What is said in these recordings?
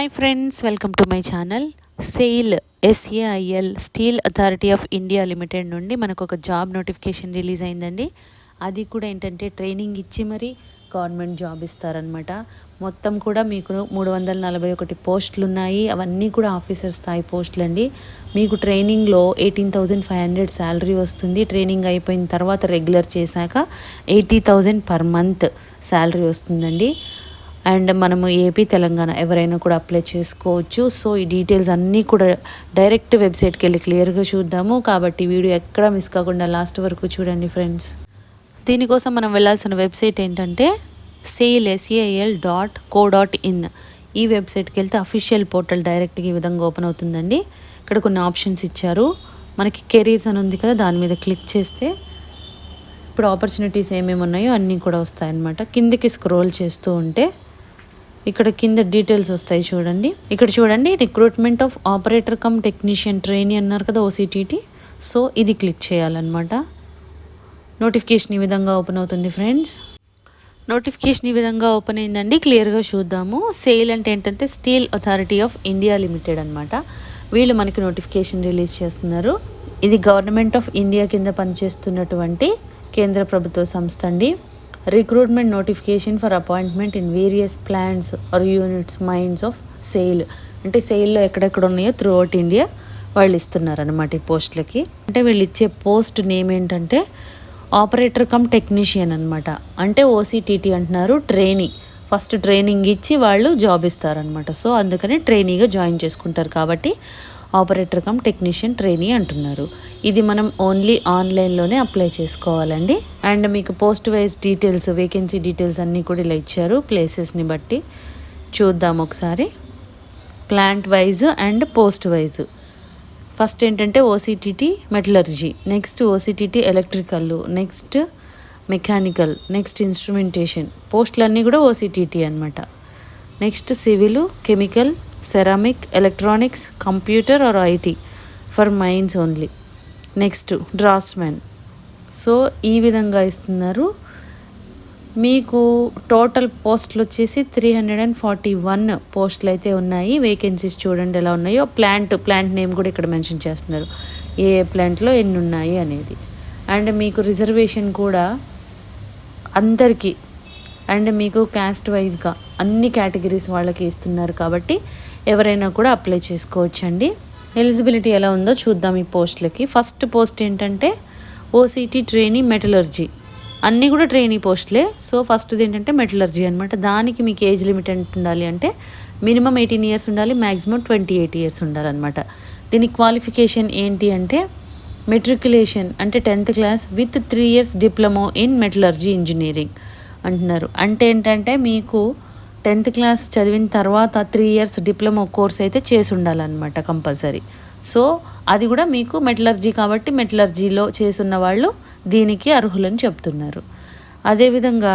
Hi friends welcome to my channel SAIL S A I L steel authority of India limited నుండి మనకు ఒక job notification release అయిందండి. అది కూడా ఏంటంటే ట్రైనింగ్ ఇచ్చి మరి గవర్నమెంట్ జాబ్ ఇస్తారనమాట మొత్తం కూడా మీకు మూడు వందల నలభై ఒకటి పోస్టులు ఉన్నాయి అవన్నీ కూడా ఆఫీసర్ స్థాయి పోస్టులు అండి మీకు ట్రైనింగ్లో eighteen thousand five hundred salary వస్తుంది. ట్రైనింగ్ అయిపోయిన తర్వాత రెగ్యులర్ చేశాక eighty thousand per month salary వస్తుందండి. అండ్ మనము ఏపీ తెలంగాణ ఎవరైనా కూడా అప్లై చేసుకోవచ్చు. సో ఈ డీటెయిల్స్ అన్నీ కూడా డైరెక్ట్ వెబ్సైట్కి వెళ్ళి క్లియర్గా చూద్దాము. కాబట్టి వీడియో ఎక్కడ మిస్ కాకుండా లాస్ట్ వరకు చూడండి ఫ్రెండ్స్ దీనికోసం మనం వెళ్ళాల్సిన వెబ్సైట్ ఏంటంటే SAIL S A I L dot co dot in ఈ వెబ్సైట్కి వెళ్తే అఫీషియల్ పోర్టల్ డైరెక్ట్గా ఈ విధంగా ఓపెన్ అవుతుందండి. ఇక్కడ కొన్ని ఆప్షన్స్ ఇచ్చారు. మనకి కెరీర్స్ అని ఉంది కదా దాని మీద క్లిక్ చేస్తే ఇప్పుడు ఆపర్చునిటీస్ ఏమేమి ఉన్నాయో అన్నీ కూడా వస్తాయన్నమాట. కిందకి స్క్రోల్ చేస్తూ ఉంటే ఇక్కడ కింద డీటెయిల్స్ వస్తాయి చూడండి. ఇక్కడ చూడండి recruitment of operator cum technician trainee అన్నారు కదా ఓసీటీటీ సో ఇది క్లిక్ చేయాలన్నమాట. నోటిఫికేషన్ ఈ విధంగా ఓపెన్ అవుతుంది ఫ్రెండ్స్ నోటిఫికేషన్ ఈ విధంగా ఓపెన్ అయిందండి. క్లియర్గా చూద్దాము. సేల్ అంటే ఏంటంటే steel authority of India limited అనమాట వీళ్ళు మనకి నోటిఫికేషన్ రిలీజ్ చేస్తున్నారు. ఇది గవర్నమెంట్ ఆఫ్ ఇండియా కింద పనిచేస్తున్నటువంటి కేంద్ర ప్రభుత్వ సంస్థ అండి. Recruitment notification for appointment in various plants or units mines of SAIL అంటే సేల్లో ఎక్కడెక్కడ ఉన్నాయో త్రూ అవుట్ ఇండియా వాళ్ళు ఇస్తున్నారు అనమాట ఈ పోస్టులకి. అంటే వీళ్ళు ఇచ్చే పోస్ట్ నేమ్ ఏంటంటే ఆపరేటర్ కమ్ టెక్నీషియన్ అనమాట అంటే ఓసీటీటీ అంటున్నారు ట్రైనీ ఫస్ట్ ట్రైనింగ్ ఇచ్చి వాళ్ళు జాబ్ ఇస్తారనమాట సో అందుకని ట్రైనీగా జాయిన్ చేసుకుంటారు కాబట్టి ఆపరేటర్ కమ్ టెక్నీషియన్ ట్రైనీ అంటున్నారు. ఇది మనం ఓన్లీ ఆన్లైన్లోనే అప్లై చేసుకోవాలండి. అండ్ మీకు post wise details vacancy details అన్నీ కూడా ఇలా ఇచ్చారు. ప్లేసెస్ని బట్టి చూద్దాం ఒకసారి. Plant wise and post wise. First ఏంటంటే OCTT metallurgy. Next OCTT electrical next mechanical. Next instrumentation. పోస్టులన్నీ కూడా ఓసీటీటీ అనమాట next civil chemical ceramic electronics computer or IT for mines only next draughtsmen so ఈ విధంగా ఇస్తున్నారు. మీకు టోటల్ పోస్టులు వచ్చేసి three hundred and forty one పోస్టులు అయితే ఉన్నాయి. వేకెన్సీస్ చూడండి ఎలా ఉన్నాయో. ప్లాంట్ ప్లాంట్ నేమ్ కూడా ఇక్కడ మెన్షన్ చేస్తున్నారు. ఏ ఏ ప్లాంట్లో ఎన్ని ఉన్నాయి అనేది. అండ్ మీకు రిజర్వేషన్ కూడా అందరికీ అండ్ మీకు క్యాస్ట్ వైజ్గా అన్ని కేటగిరీస్ వాళ్ళకి ఇస్తున్నారు కాబట్టి ఎవరైనా కూడా అప్లై చేసుకోవచ్చండి. ఎలిజిబిలిటీ ఎలా ఉందో చూద్దాం ఈ పోస్టులకి. ఫస్ట్ పోస్ట్ ఏంటంటే ఓసీటీ ట్రైనీ మెటలర్జీ అన్నీ కూడా ట్రైనీ పోస్టులే. సో ఫస్ట్ది ఏంటంటే మెటలర్జీ అనమాట దానికి మీకు ఏజ్ లిమిట్ ఎంత ఉండాలి అంటే మినిమం ఎయిటీన్ ఇయర్స్ ఉండాలి మ్యాక్సిమం ట్వంటీ ఎయిట్ ఇయర్స్ ఉండాలన్నమాట. దీని క్వాలిఫికేషన్ ఏంటి అంటే మెట్రికులేషన్ అంటే tenth class with three years diploma in metallurgy engineering అంటున్నారు. అంటే ఏంటంటే మీకు టెన్త్ క్లాస్ చదివిన తర్వాత త్రీ ఇయర్స్ డిప్లొమా కోర్స్ అయితే చేసి ఉండాలన్నమాట కంపల్సరీ. సో అది కూడా మీకు మెటలర్జీ కాబట్టి మెటలర్జీలో చేసున్న వాళ్ళు దీనికి అర్హులని చెప్తున్నారు. అదేవిధంగా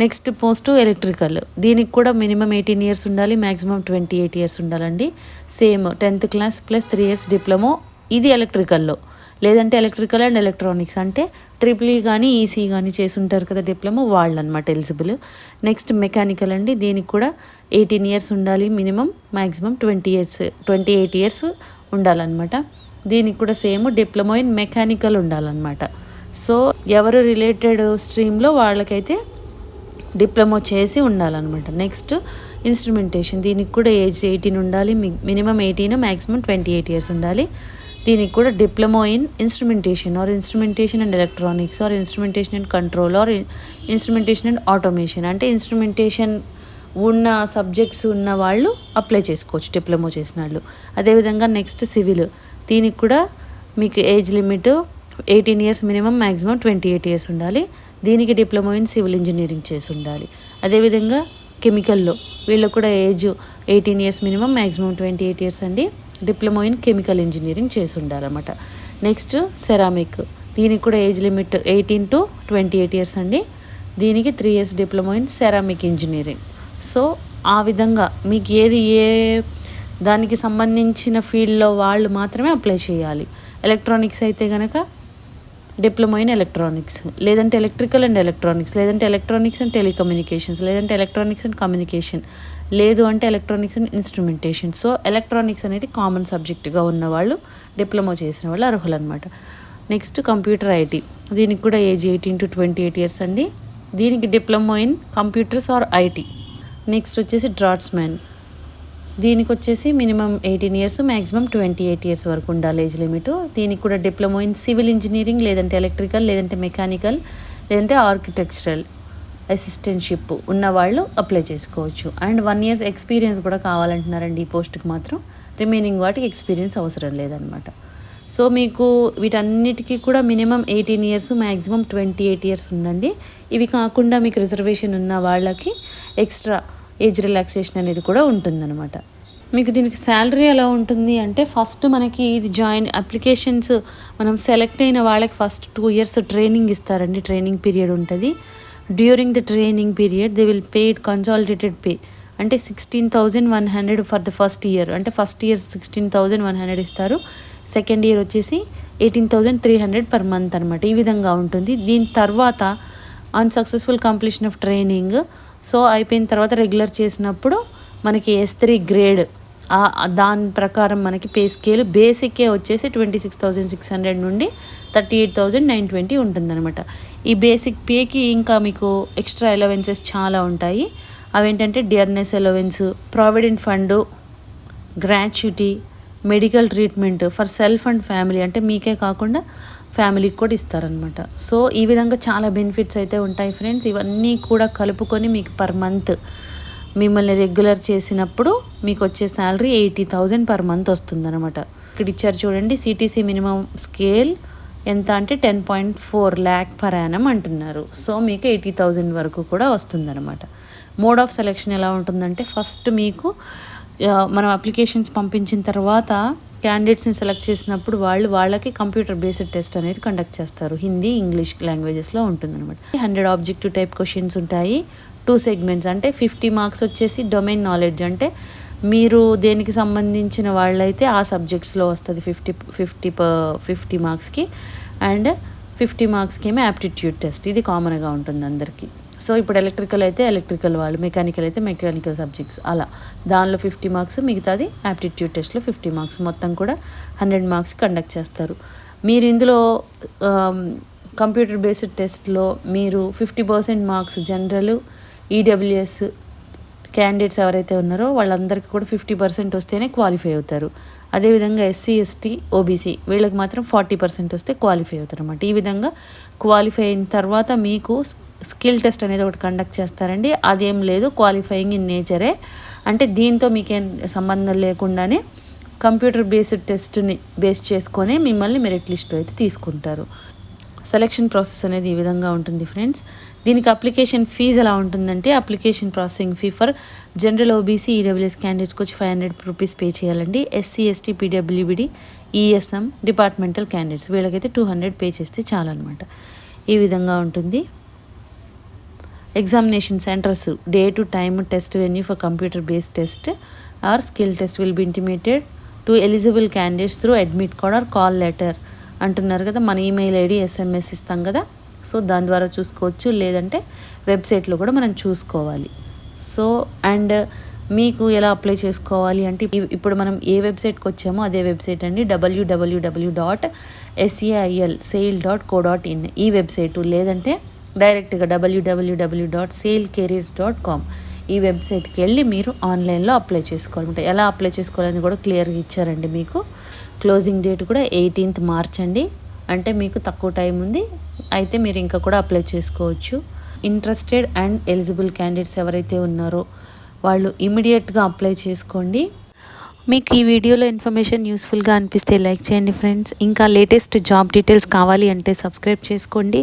నెక్స్ట్ పోస్ట్ ఎలక్ట్రికల్. దీనికి కూడా మినిమం ఎయిటీన్ ఇయర్స్ ఉండాలి మ్యాక్సిమం ట్వంటీ ఎయిట్ ఇయర్స్ ఉండాలండి. Same tenth class plus three years diploma ఇది ఎలక్ట్రికల్లో. లేదంటే ఎలక్ట్రికల్ అండ్ ఎలక్ట్రానిక్స్ అంటే ట్రిపుల్ ఈ కానీ ఈసీ కానీ చేసి ఉంటారు కదా డిప్లొమా వాళ్ళు అనమాట ఎలిజిబుల్. నెక్స్ట్ మెకానికల్ అండి దీనికి కూడా ఎయిటీన్ ఇయర్స్ ఉండాలి minimum maximum twenty years twenty eight years ఉండాలన్నమాట. దీనికి కూడా సేమ్ డిప్లొమా ఇన్ మెకానికల్ ఉండాలన్నమాట. సో ఎవరు రిలేటెడ్ స్ట్రీమ్లో వాళ్ళకైతే డిప్లొమా చేసి ఉండాలన్నమాట. నెక్స్ట్ ఇన్స్ట్రుమెంటేషన్ దీనికి కూడా ఏజ్ ఎయిటీన్ ఉండాలి minimum eighteen maximum twenty eight years ఉండాలి. దీనికి కూడా diploma in instrumentation or instrumentation and electronics or instrumentation and control or instrumentation and automation అంటే ఇన్స్ట్రుమెంటేషన్ ఉన్న సబ్జెక్ట్స్ ఉన్న వాళ్ళు అప్లై చేసుకోవచ్చు డిప్లొమో చేసిన వాళ్ళు. అదేవిధంగా నెక్స్ట్ సివిల్ దీనికి కూడా మీకు age limit eighteen years minimum maximum twenty eight years ఉండాలి. దీనికి డిప్లొమా ఇన్ సివిల్ ఇంజనీరింగ్ చేసి ఉండాలి. అదేవిధంగా కెమికల్లో వీళ్ళకు కూడా age eighteen years minimum maximum twenty eight years అండి. డిప్లొమా ఇన్ కెమికల్ ఇంజనీరింగ్ చేసి ఉండాలన్నమాట. Next ceramic. దీనికి కూడా age limit eighteen to twenty eight years అండి. దీనికి three years diploma in ceramic engineering. So ఆ విధంగా మీకు ఏది ఏ దానికి సంబంధించిన ఫీల్డ్లో వాళ్ళు మాత్రమే అప్లై చేయాలి. ఎలక్ట్రానిక్స్ అయితే కనుక డిప్లొమా ఇన్ ఎలక్ట్రానిక్స్. లేదంటే ఎలక్ట్రికల్ అండ్ ఎలక్ట్రానిక్స్. లేదంటే ఎలక్ట్రానిక్స్ అండ్ టెలికమ్యూనికేషన్స్. లేదంటే ఎలక్ట్రానిక్స్ అండ్ కమ్యూనికేషన్. లేదు అంటే electronics and instrumentation so electronics అనేది కామన్ సబ్జెక్టుగా ఉన్నవాళ్ళు డిప్లొమా చేసిన వాళ్ళు అర్హులు అనమాట నెక్స్ట్ కంప్యూటర్ ఐటీ దీనికి కూడా age eighteen to twenty eight years అండి. దీనికి diploma in computers or IT next వచ్చేసి డ్రాట్స్మెన్ దీనికి వచ్చేసి minimum eighteen years maximum twenty eight years వరకు ఉండాలి ఏజ్ లిమిట్ దీనికి కూడా డిప్లొమా ఇన్ సివిల్ ఇంజనీరింగ్ లేదంటే ఎలక్ట్రికల్ లేదంటే మెకానికల్ లేదంటే ఆర్కిటెక్చరల్ అసిస్టెంట్షిప్ ఉన్న వాళ్ళు అప్లై చేసుకోవచ్చు. అండ్ వన్ ఇయర్స్ ఎక్స్పీరియన్స్ కూడా కావాలంటున్నారండి ఈ పోస్ట్కి మాత్రం. రిమైనింగ్ వాటికి ఎక్స్పీరియన్స్ అవసరం లేదనమాట సో మీకు వీటన్నిటికీ కూడా minimum eighteen years maximum twenty eight years ఉందండి. ఇవి కాకుండా మీకు రిజర్వేషన్ ఉన్న వాళ్ళకి ఎక్స్ట్రా ఏజ్ రిలాక్సేషన్ అనేది కూడా ఉంటుందన్నమాట. మీకు దీనికి శాలరీ ఎలా ఉంటుంది అంటే ఫస్ట్ మనకి ఇది జాయిన్ అప్లికేషన్స్ మనం సెలెక్ట్ అయిన వాళ్ళకి ఫస్ట్ టూ ఇయర్స్ ట్రైనింగ్ ఇస్తారండి. ట్రైనింగ్ పీరియడ్ ఉంటుంది. During the training period they will paid consolidated pay అంటే sixteen thousand one hundred for the first year అంటే first year sixteen thousand one hundred ఇస్తారు. Second year వచ్చేసి eighteen thousand three hundred per month అనమాట ఈ విధంగా ఉంటుంది. దీని తర్వాత on successful completion of training so అయిపోయిన తర్వాత రెగ్యులర్ చేసినప్పుడు మనకి ఎస్ త్రీ గ్రేడ్ దాని ప్రకారం మనకి పే స్కేల్ బేసిక్కే వచ్చేసి twenty six thousand six hundred నుండి thirty eight thousand nine twenty ఉంటుందన్నమాట. ఈ బేసిక్ పేకి ఇంకా మీకు ఎక్స్ట్రా ఎలవెన్సెస్ చాలా ఉంటాయి. అవేంటంటే dearness allowance provident fund gratuity medical treatment for self and family అంటే మీకే కాకుండా ఫ్యామిలీకి కూడా ఇస్తారనమాట సో ఈ విధంగా చాలా బెనిఫిట్స్ అయితే ఉంటాయి ఫ్రెండ్స్ ఇవన్నీ కూడా కలుపుకొని మీకు పర్ మంత్ మిమ్మల్ని రెగ్యులర్ చేసినప్పుడు మీకు వచ్చే salary eighty thousand per month వస్తుందన్నమాట. ఇక్కడ ఇచ్చారు చూడండి సిటీసీ మినిమం స్కేల్ ఎంత అంటే ten point four lakh per annum అంటున్నారు. సో మీకు ఎయిటీ థౌజండ్ వరకు కూడా వస్తుందన్నమాట. మోడ్ ఆఫ్ సెలెక్షన్ ఎలా ఉంటుందంటే ఫస్ట్ మీకు మనం అప్లికేషన్స్ పంపించిన తర్వాత క్యాండిడేట్స్ని సెలెక్ట్ చేసినప్పుడు వాళ్ళు వాళ్ళకి కంప్యూటర్ బేస్డ్ టెస్ట్ అనేది కండక్ట్ చేస్తారు. హిందీ ఇంగ్లీష్ లాంగ్వేజెస్లో ఉంటుందన్నమాట. హండ్రెడ్ ఆబ్జెక్టివ్ టైప్ క్వశ్చన్స్ ఉంటాయి. టూ సెగ్మెంట్స్ అంటే ఫిఫ్టీ మార్క్స్ వచ్చేసి డొమైన్ నాలెడ్జ్ అంటే మీరు దేనికి సంబంధించిన వాళ్ళైతే ఆ సబ్జెక్ట్స్లో వస్తుంది ఫిఫ్టీ ఫిఫ్టీ ప ఫిఫ్టీ మార్క్స్కి. అండ్ ఫిఫ్టీ మార్క్స్కి ఏమో యాప్టిట్యూడ్ టెస్ట్. ఇది కామన్గా ఉంటుంది అందరికీ. సో ఇప్పుడు ఎలక్ట్రికల్ అయితే ఎలక్ట్రికల్ వాళ్ళు మెకానికల్ అయితే మెకానికల్ సబ్జెక్ట్స్. అలా. దానిలో ఫిఫ్టీ మార్క్స్ మిగతాది యాప్టిట్యూడ్ టెస్ట్లో ఫిఫ్టీ మార్క్స్. మొత్తం కూడా హండ్రెడ్ మార్క్స్ కండక్ట్ చేస్తారు. మీరు ఇందులో కంప్యూటర్ బేస్డ్ టెస్ట్లో మీరు fifty percent marks general EWS candidates ఎవరైతే ఉన్నారో వాళ్ళందరికీ కూడా ఫిఫ్టీ పర్సెంట్ వస్తేనే క్వాలిఫై అవుతారు. అదేవిధంగా ఎస్సీ ఎస్టీ ఓబీసీ వీళ్ళకి మాత్రం ఫార్టీ పర్సెంట్ వస్తే క్వాలిఫై అవుతారు అనమాట ఈ విధంగా క్వాలిఫై అయిన తర్వాత మీకు స్కిల్ టెస్ట్ అనేది ఒకటి కండక్ట్ చేస్తారండి. అదేం లేదు క్వాలిఫైయింగ్ ఇన్ నేచరే అంటే దీంతో మీకేం సంబంధం లేకుండానే కంప్యూటర్ బేస్డ్ టెస్ట్ని బేస్ చేసుకొని మిమ్మల్ని మెరిట్ లిస్ట్ అయితే తీసుకుంటారు. సెలెక్షన్ ప్రాసెస్ అనేది ఈ విధంగా ఉంటుంది ఫ్రెండ్స్ దీనికి అప్లికేషన్ ఫీజు ఎలా ఉంటుందంటే application processing fee for general OBC EWS క్యాండిడేట్స్కి వచ్చి ఫైవ్ హండ్రెడ్ రూపీస్ పే చేయాలండి. SC ST పీడబ్ల్యూబిడి ESM departmental candidates వీళ్ళకైతే టూ హండ్రెడ్ పే చేస్తే చాలన్నమాట. ఈ విధంగా ఉంటుంది. Examination centres day to time test venue for computer based test or skill test will be intimated to eligible candidates through admit card or call letter అంటున్నారు కదా మన email ID SMS ఇస్తాం కదా. సో దాని ద్వారా చూసుకోవచ్చు. లేదంటే వెబ్సైట్లో కూడా మనం చూసుకోవాలి. సో అండ్ మీకు ఎలా అప్లై చేసుకోవాలి అంటే ఇప్పుడు మనం ఏ వెబ్సైట్కి వచ్చామో అదే వెబ్సైట్ అండి. WWW dot SAIL sail dot co dot in ఈ వెబ్సైటు. లేదంటే డైరెక్ట్గా WWW dot sail careers dot com ఈ వెబ్సైట్కి వెళ్ళి మీరు ఆన్లైన్లో అప్లై చేసుకోవాలంటే ఎలా అప్లై చేసుకోవాలని కూడా క్లియర్గా ఇచ్చారండి మీకు. క్లోజింగ్ డేట్ కూడా ఎయిటీన్త్ మార్చ్ అండి. అంటే మీకు తక్కువ టైం ఉంది. అయితే మీరు ఇంకా కూడా అప్లై చేసుకోవచ్చు. ఇంట్రెస్టెడ్ అండ్ ఎలిజిబుల్ క్యాండిడేట్స్ ఎవరైతే ఉన్నారో వాళ్ళు ఇమీడియట్గా అప్లై చేసుకోండి. మీకు ఈ వీడియోలో ఇన్ఫర్మేషన్ యూస్ఫుల్గా అనిపిస్తే లైక్ చేయండి ఫ్రెండ్స్. ఇంకా లేటెస్ట్ జాబ్ డీటెయిల్స్ కావాలి అంటే సబ్స్క్రైబ్ చేసుకోండి.